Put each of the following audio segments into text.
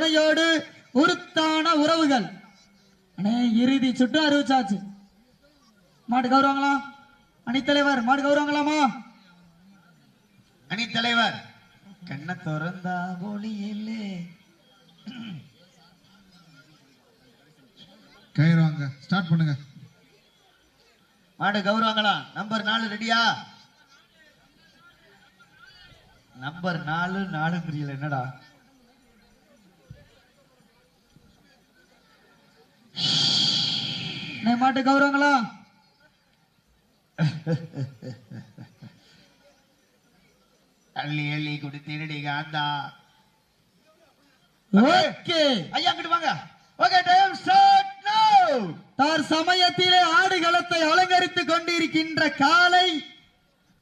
துணையோடு உருத்தான உறவுகள். அண்ணே இறுதி சுற்று அறிவிச்சாச்சு. மாடு கௌரவங்களா? அணித்தலைவர் மாடு கௌரவங்களாமா? அணி தலைவர் கண்ண திறந்தா ஒளியிலே. கயிறு வாங்க ஸ்டார்ட் பண்ணுங்க. மாடு கௌரவங்களா நம்பர் நாலு ரெடியா? நம்பர் நாலு நாலு தெரியல என்னடா? மாட்டு கௌரவங்களா? அள்ளி அள்ளி குடித்தீரடி காந்தா. ஓகே. ஐயா அங்கிட்டு வாங்க. ஓகே டைம் ஸ்டார்ட் நவ தார் சமயத்திலே ஆடுகளத்தை அலங்கரித்துக் கொண்டிருக்கின்ற காலை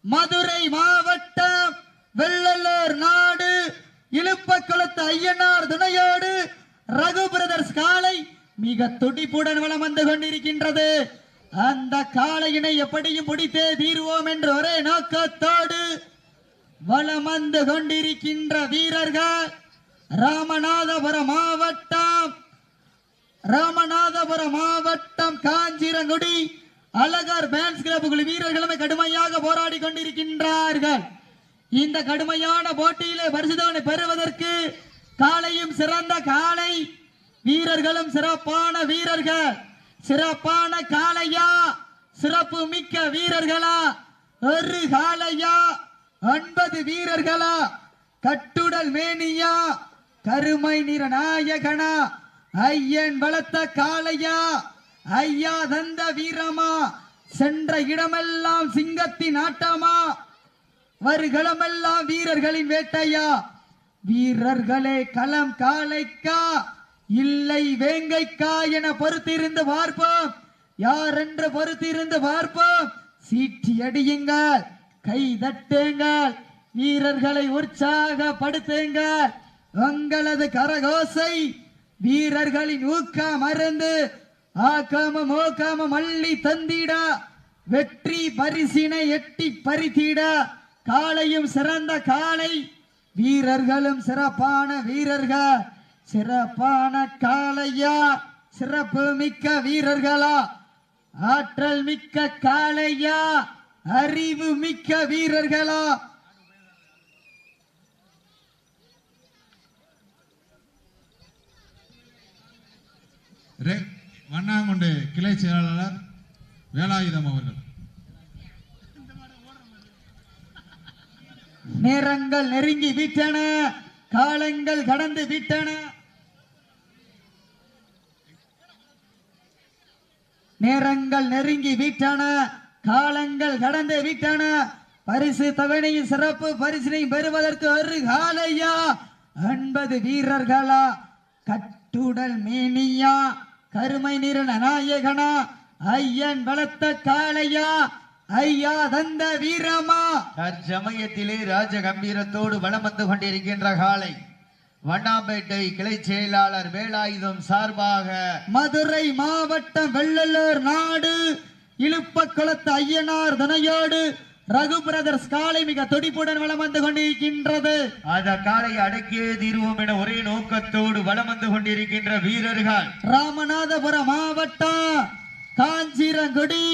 மதுரை மாவட்டம் வெள்ளலூர் நாடு இழுப்பக்குளத்து ஐயனார் துணையோடு ரகு பிரதர்ஸ் காலை மிக துடிப்புடன் வளம் வந்து கொண்டிருக்கின்றது. அந்த காளையினை எப்படியும் பிடித்தே தீர்வோம் என்ற ஒரே நோக்கத்தோடு வளம் வந்து கொண்டிருக்கின்ற வீரர்கள் ராமநாதபுரம் மாவட்டம் ராமநாதபுரம் மாவட்டம் காஞ்சிரங்குடி அழகர் பேன்ஸ் கிளப் வீரர்களுமே கடுமையாக போராடி கொண்டிருக்கின்றார்கள். இந்த கடுமையான போட்டியிலே பரிசுதவனை பெறுவதற்கு காலையும் சிறந்த காலை வீரர்களும் சிறப்பான வீரர்கள். சிறப்பான காளையா. சிறப்பு மிக்க வீரர்களா. ஒரு காளையா. ஒன்பது வீரர்களா. கட்டுடல் மேனியா. கருமை நிற நாயகனா. ஐயன் வளர்த்த காளையா. ஐயா தந்த வீரமா. சென்ற இடமெல்லாம் சிங்கத்தின் ஆட்டமா. வருகளமெல்லாம் வீரர்களின் வேட்டையா. வீரர்களே களம் காளைக்கா. இல்லை வேங்கைக்கா என பொறுத்திருந்து பார்ப்போம். யார் என்று பொறுத்திருந்து பார்ப்போம்? சீட்டி அடியுங்கள் கை தட்டுங்கள் வீரர்களை உற்சாகப்படுத்துங்கள். உங்களது கரகோசை வீரர்களின் ஊக்கம் மறந்து ஆக்காமம் ஓக்காமம் அள்ளி தந்திட. வெற்றி பரிசினை எட்டி பறித்திட. காளையும் சிறந்த காளை வீரர்களும் சிறப்பான வீரர்கள். சிறப்பான காளையா சிறப்பு மிக்க வீரர்களா? ஆற்றல் மிக்க காளையா அறிவு மிக்க வீரர்களா? வண்ணாங்குண்டு கிளை செயலாளர் வேலாயுதம் அவர்கள். நேரங்கள் நெருங்கி விட்டன காலங்கள் கடந்து விட்டன. காலங்கள் நெருங்கி வீட்டான காலங்கள் கடந்து வீட்டான பரிசு தவணையும் சிறப்பு பரிசினை பெறுவதற்கு ஒரு காலையா? ஒன்பது வீரர்களா கட்டுடல் மேனியா கருமை நிறன நாயகனா ஐயன் வளர்த்த காளையா ஐயா தந்த வீரமா? தற்சமயத்திலே ராஜ கம்பீரத்தோடு வலம் வந்து கொண்டிருக்கின்ற காலை வண்ணாம்பேட்டை கிளை செயலாளர் வேலாயுதம் சார்பாக மதுரை மாவட்டம் வெள்ளலூர் நாடு இழுப்பக்குளத்து ஐயனார் துணையோடு ரகு பிரதர்ஸ் காலை மிக துடிப்புடன் வலம் வந்து கொண்டிருக்கின்றது. அந்த காலை அடக்கியே தீர்வோம் என ஒரே நோக்கத்தோடு வலம் வந்து கொண்டிருக்கின்ற வீரர்கள். ராமநாதபுரம் மாவட்டம் காஞ்சிரங்குடி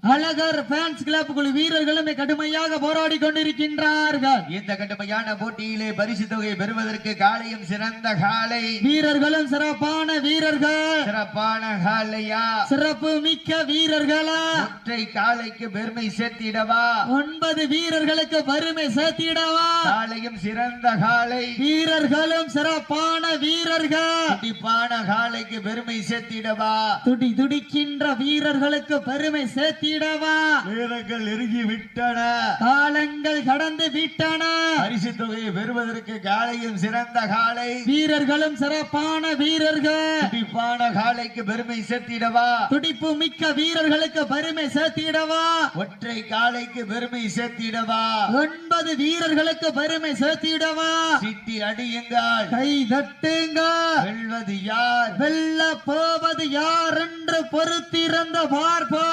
அழகர் ஃபேன்ஸ் கிளப் குழு வீரர்களும் கடுமையாக போராடி கொண்டிருக்கின்றார்கள். இந்த கடுமையான போட்டியிலே பரிசு தொகை பெறுவதற்கு காலையும் சிறந்த காலை. வீரர்களும் சிறப்பான வீரர்கள். சிறப்பான காலையா? சிறப்பு மிக்க வீரர்களா? ஒற்றை காலைக்கு பெருமை சேர்த்திடவா? ஒன்பது வீரர்களுக்கு வறுமை சேர்த்திடவா? காலையும் சிறந்த காலை. வீரர்களும் சிறப்பான வீரர்கள். துடிப்பான காலைக்கு பெருமை சேர்த்திடவா? துடி துடிக்கின்ற வீரர்களுக்கு பெருமை சேர்த்திடவா வீரர்கள் நெருங்கி விட்டன காலங்கள் கடந்து விட்டன. பரிசு தொகையை பெறுவதற்கு காலையும் சிறந்த காலை. வீரர்களும் சிறப்பான வீரர்கள். துடிப்பான காலைக்கு பெருமை சேர்த்திடவா. துடிப்பு மிக்க வீரர்களுக்கு பெருமை சேர்த்திடவா. ஒற்றை காலைக்கு பெருமை சேர்த்திடவா. ஒன்பது வீரர்களுக்கு பெருமை சேர்த்திடவா. சிட்டி அடியுங்கள். கை தட்டுங்க வெல்வது யார்? வெல்ல போவது யார் என்று பொறுத்திருந்த பார்ப்பா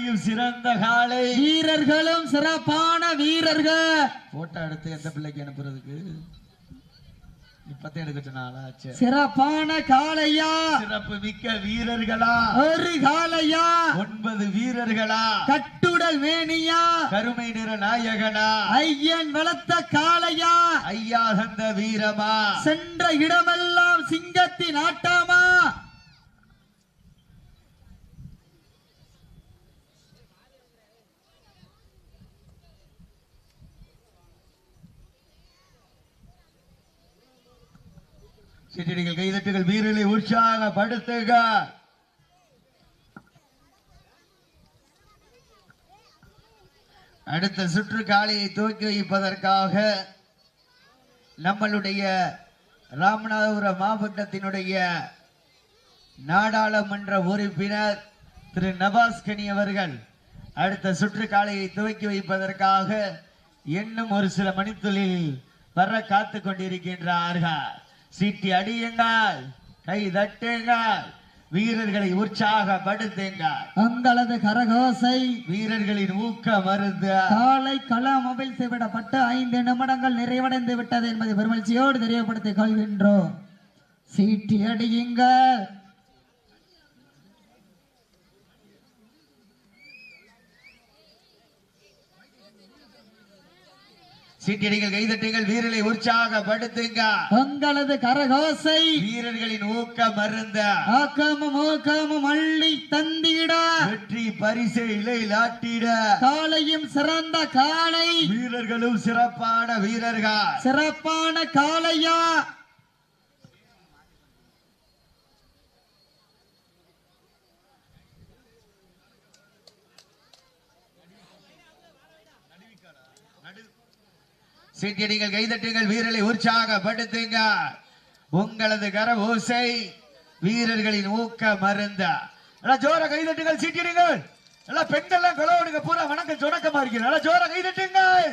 காலையும் சிறந்த காலை. வீரர்களும் சிறப்பான வீரர்கள். போட்டோ எடுத்து எந்த பிள்ளைக்கு அனுப்புறதுக்கு? சிறப்பான காளையா? சிறப்பு மிக்க வீரர்களா? ஒரு காளையா? ஒன்பது வீரர்களா? கட்டுடல் மேனியா? கருமை நிற நாயகனா? ஐயன் வளர்த்த காளையா? ஐயா தந்த வீரமா? சென்ற இடமெல்லாம் சிங்கத்தின் ஆட்டாமா? சிற்றடிகள் கைதட்டுகள் வீரர்களை உற்சாகப்படுத்துக. அடுத்த சுற்று காலையை துவக்கி வைப்பதற்காக நம்மளுடைய ராமநாதபுரம் மாவட்டத்தினுடைய நாடாளுமன்ற உறுப்பினர் திரு நவாஸ்கனி அவர்கள் அடுத்த சுற்று காலையை துவக்கி வைப்பதற்காக இன்னும் ஒரு சில மணித்துளில் வர காத்து கொண்டிருக்கின்றார்கள். சீட்டி அடியுங்கள் கை தட்டுங்கள் வீரர்களை உற்சாகப்படுத்துங்கள். உங்களது கரகோசை வீரர்களின் ஊக்க மருந்து காலை களம் மொபைல் செய்விடப்பட்டு ஐந்து நிமிடங்கள் நிறைவடைந்து விட்டது என்பதை பெருமகிழ்ச்சியோடு தெரியப்படுத்திக் கொள்கின்றோம். சீட்டி அடியுங்கள் சீட்டியடிகள் கைதட்டுங்கள் வீரர்களை உற்சாகப்படுத்துங்க. உங்களது கரகோசை வீரர்களின் ஊக்க மருந்த ஆக்கமும் ஊக்கமும் அள்ளி தந்திட. வெற்றி பரிசை இலை நாட்டிட காலையும் சிறந்த காளை. வீரர்களும் சிறப்பான வீரர்கள். சிறப்பான காளையா. சீட்டியடிகள் கைதட்டுங்கள். வீரர்களை உற்சாகப்படுத்துங்க. உங்களது கர ஓசை வீரர்களின் ஊக்க மருந்த. நல்லா ஜோர கைதட்டுங்கள் சீட்டியடிங்கள் நல்லா பெண்கள்லாம் கொலவனுங்க. பூரா வணக்கம் சொணக்கமா இருக்கிற நல்லா ஜோர கைதட்டுங்கள்.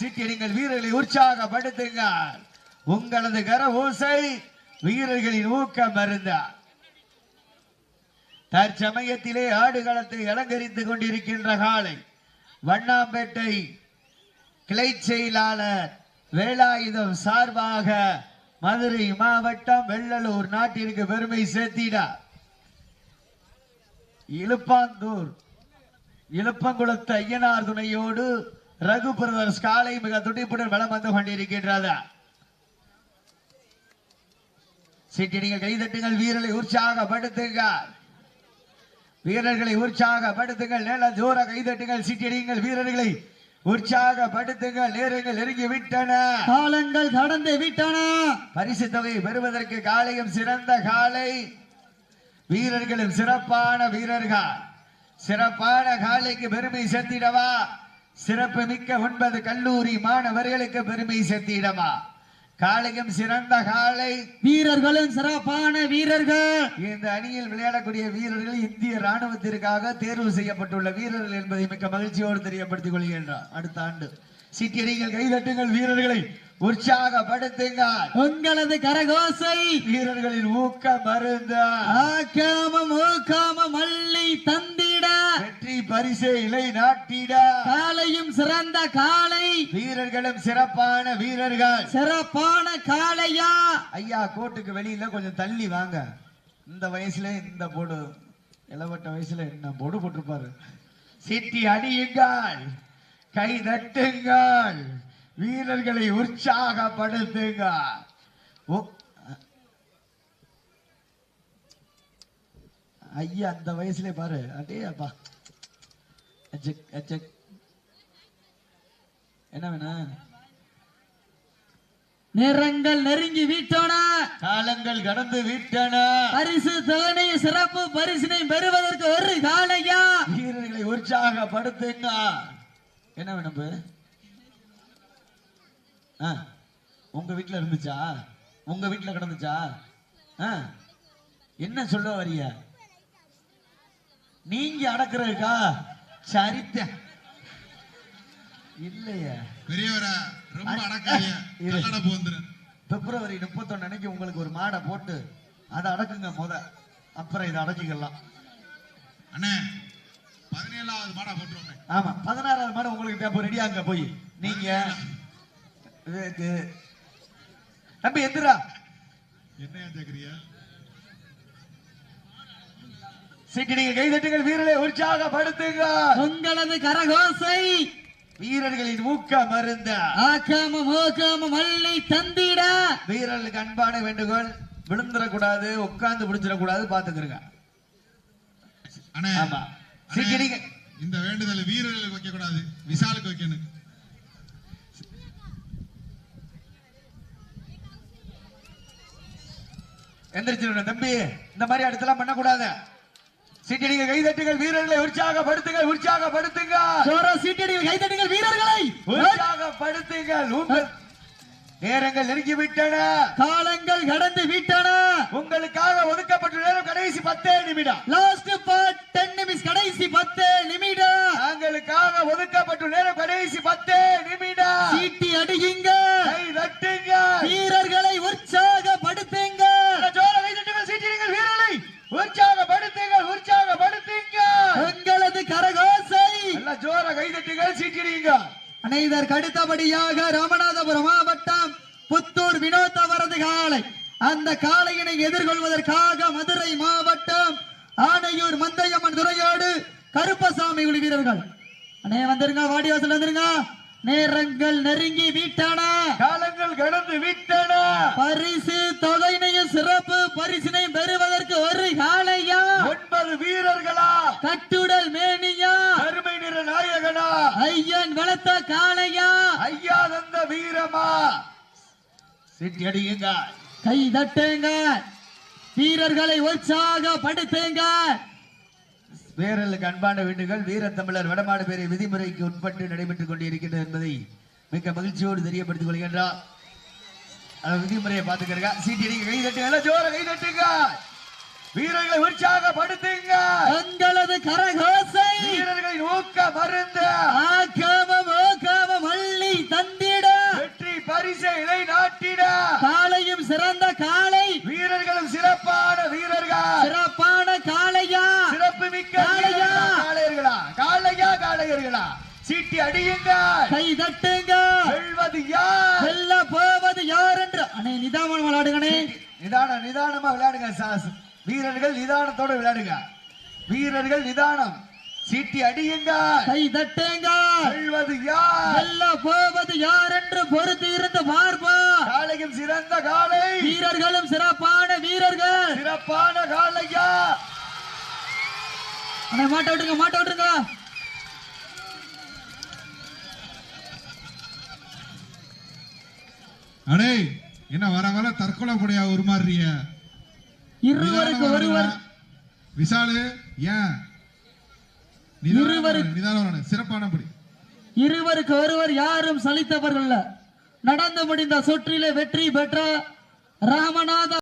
சீட்டியடிங்கள் வீரர்களை உற்சாகப்படுத்துங்க. உங்களது கர ஓசை வீரர்களின் ஊக்க மருந்த. தற்சமயத்திலே ஆடுகளத்தை அலங்கரித்துக் கொண்டிருக்கின்ற காலை வண்ணாம்பேட்டை கிளை செயலாளர் வேலாயுதம் சார்பாக மதுரை மாவட்டம் வெள்ளலூர் நாட்டிற்கு பெருமை சேர்த்திட இழுப்பாந்தூர் இழுப்பங்குளத்து ஐயனார் துணையோடு ரகு பிரதர்ஸ் காலை மிக துடிப்புடன் வலம் வந்து கொண்டிருக்கின்றதா. சீட்டிடிகள் கைதட்டுங்கள் வீரர்களை உற்சாகப்படுத்துங்கள். வீரர்களை உற்சாகப்படுத்துங்கள் நேர ஜோர கைதட்டுங்கள் சீட்டிடிங்கள் வீரர்களை உற்சாகப்படுத்துங்கள் நேரங்கள் நெருங்கி விட்டன காலங்கள் கடந்து விட்டன. பரிசு தொகை பெறுவதற்கு காலையும் சிறந்த காலை. வீரர்களும் சிறப்பான வீரர்கள். சிறப்பான காலைக்கு பெருமை சேர்த்திடவா சிறப்பு மிக்க ஒன்பது கல்லூரி மாணவர்களுக்கு பெருமை சேர்த்திடவா காலையும் சிறந்த காலை வீரர்களும் சிறப்பான வீரர்கள். இந்த அணியில் விளையாடக்கூடிய வீரர்கள் இந்திய ராணுவத்திற்காக தேர்வு செய்யப்பட்டுள்ள வீரர்கள் என்பதை மிக்க மகிழ்ச்சியோடு தெரியப்படுத்திக் கொள்கின்றார். அடுத்த ஆண்டு சிட்டியடிகள் கைதட்டுங்கள் வீரர்களை. உற்சாகப்படுத்துங்கள். உங்களது கரகோசை வீரர்களின் ஊக்க மருந்த ஆக்காமம் ஊக்காமம் அள்ளி தந்திட. வெற்றி பரிசை இலை நாட்டிட. காலையும் சிறந்த காளை வீரர்களும் சிறப்பான வீரர்கள். சிறப்பான காளையா? ஐயா கோட்டுக்கு வெளியில கொஞ்சம் தள்ளி வாங்க. இந்த வயசுல இந்த போடு. இளவட்ட வயசுல என்ன போடு போட்டிருப்பாரு. சிட்டி அடியுங்கள். கை தட்டுங்கள். வீரர்களை உற்சாகப்படுத்துங்க. ஐயா அந்த வயசுல பாரு. அடே அப்பா. என்ன வேணும் நிறங்கள் நெருங்கி விட்டன. காலங்கள் கடந்து விட்டன. பரிசு தொகை சிறப்பு பரிசினை பெறுவதற்கு ஒரு காளையா வீரர்களை உற்சாகப்படுத்துங்க. என்ன வேணும் உங்க வீட்ல இருந்துச்சா? உங்க வீட்ல கிடந்துச்சா? என்ன சொல்ல வரிய நீங்க அடக்குறதுக்கா? சரித்த. இல்லையே. பெரியவரா ரொம்ப வந்துரும் பிப்ரவரி முப்பத்தொன்னு அன்னைக்கு உங்களுக்கு ஒரு மாடை போட்டு அதை அடக்குங்க முத. அப்புறம் இதை அடக்கிக்கலாம். அண்ணே பதினேழாவது மாடா போட்டுருவோமே. ஆமா பதினாறாவது மாடு உங்களுக்கு தேவை ரெடியாங்க போய்? நீங்க? இது- தம்பி எந்திரா. என்னையா கேக்குறியா சீக்கிரம் கைதட்டுங்கள் வீரர்களை உற்சாகப்படுத்துங்க. உங்களது கரகோசை வீரர்களின் ஊக்க மருந்த. ஆக்காம மோக்காம மல்லி தந்திட. வீரர்களுக்கு அன்பான வேண்டுகோள். விழுந்துடக்கூடாது உட்கார்ந்து பிடிச்சிடக்கூடாது பாத்துக்கிறங்க அண்ணே ஆமா. அண்ணே, சீக்கிரம் இந்த வேண்டுதல் வீரர்களுக்கு வைக்க கூடாது விசாலுக்கு வைக்கணும். எந்திரிச்சிடணும் தம்பி. இந்த மாதிரி இடத்தெல்லாம் பண்ணக்கூடாது. சீக்கிரம் கைதட்டுங்கள் வீரர்களை. உற்சாகப்படுத்துங்கள் உற்சாகப்படுத்துங்க. கைதட்டுங்கள் வீரர்களை. உற்சாகப்படுத்துங்கள். உங்கள் நேரங்கள் நெருங்கி விட்டன காலங்கள் கடந்து விட்டன. உங்களுக்காக ஒதுக்கப்பட்ட நேரம் கடைசி பத்தே நிமிடம். லாஸ்ட் டென் நிமிஷம் கடைசி பத்து நிமிடம். நாங்களுக்காக ஒதுக்கப்பட்ட நேரம் கடைசி பத்தே நிமிடம். சீட்டி அடியுங்க. கை தட்டுங்க. வீரர்களை உற்சாகப்படுத்துங்க ஜோர கை தட்டுங்கள் சீட்டிடுங்கள் வீரர்களை உற்சாகப்படுத்துங்கள் உற்சாகப்படுத்துங்க உங்களது கரகோசை நல்ல ஜோர கை தட்டுங்கள் சீட்டிடுங்க அனைதற்கு அடுத்தபடியாக ராமநாதபுரம் மாவட்டம் புத்தூர் வினோத் அவரது காளை. அந்த காளையினை எதிர்கொள்வதற்காக மதுரை மாவட்டம் ஆனையூர் மந்தையம்மன் துறையோடு கருப்பசாமி குழு வீரர்கள். அண்ணே வந்துருங்க வாடிவாசல் வந்துருங்க. நேரங்கள் நெருங்கி விட்டன. காலங்கள் கடந்து விட்டன. பரிசு தொகையினையும் சிறப்பு பரிசினையும் பெறுவதற்கு ஒரு காளையா? ஒன்பது வீரர்களா? கட்டுடல் மேனியா கருமை நிற நாயகனா ஐயன் வளர்த்த காளையா? ஐயா தந்த வீரமா? சீட்டி அடியுங்க கை தட்டுங்க. வீரர்களை உற்சாகப்படுத்துங்க வீரர்களுக்கு அன்பான வேண்டுகள் வீர தமிழர் வடமாடு பேரை விதிமுறைக்கு உட்பட்டு நடைபெற்றுக் கொண்டிருக்கின்றது என்பதை மிக்க மகிழ்ச்சியோடு தெரியப்படுத்திக் கொள்கின்றார். விதிமுறையை பார்த்துக்கிறங்க. சீட்டி அடிங்க கை தட்டுங்க. ஜோர கை தட்டுங்க. வீரர்களை உற்சாகப்படுத்துங்க. உங்களது கரகோசை வீரர்களின் ஊக்க மருந்து. ஆக்காமம் ஓக்காமம் அள்ளி தந்திட. வெற்றி பரிசை இலை நாட்டிட காளையும் சிறந்த காளை. வீரர்களும் சிறப்பான வீரர்கள். சிறப்பான காளையா. சிறப்பு மிக்க காளையா. காளையர்களா? காளையா காளையர்களா? சீட்டி அடியுங்க. கை தட்டுங்க. வெல்வது யார்? வெல்ல போவது யார் என்று அண்ணே நிதானம் விளையாடுங்கண்ணே. நிதானம் நிதானமா விளையாடுங்க சாஸ். வீரர்கள் நிதானத்தோட விளையாடுங்க. வீரர்கள் நிதானம். சீட்டி அடியுங்க. கை தட்டுங்க. வெல்வது யார்? வெல்ல போவது யார் என்று பொறுத்து இருந்து பார்ப்பா காளையும் சிறந்த காளை வீரர்களும் சிறப்பான வீரர்கள். சிறப்பான காளையா அண்ணே மாட்ட விட்டுருங்க மாட்ட விட்டுருங்க. அடே என்ன வர வர தற்கொலை படையா உருமாறுறிய இருவருக்கு ஒருவர் விசாலு ஏன் நிதானம் இருவரு- வரணும், நிதானம் வரணும். சிறப்பானபடி இருவருக்கு ஒருவர் யாரும் சலித்தவர்கள். நடந்து முடிந்த சுற்றிலே வெற்றி பெற்ற ராமநாத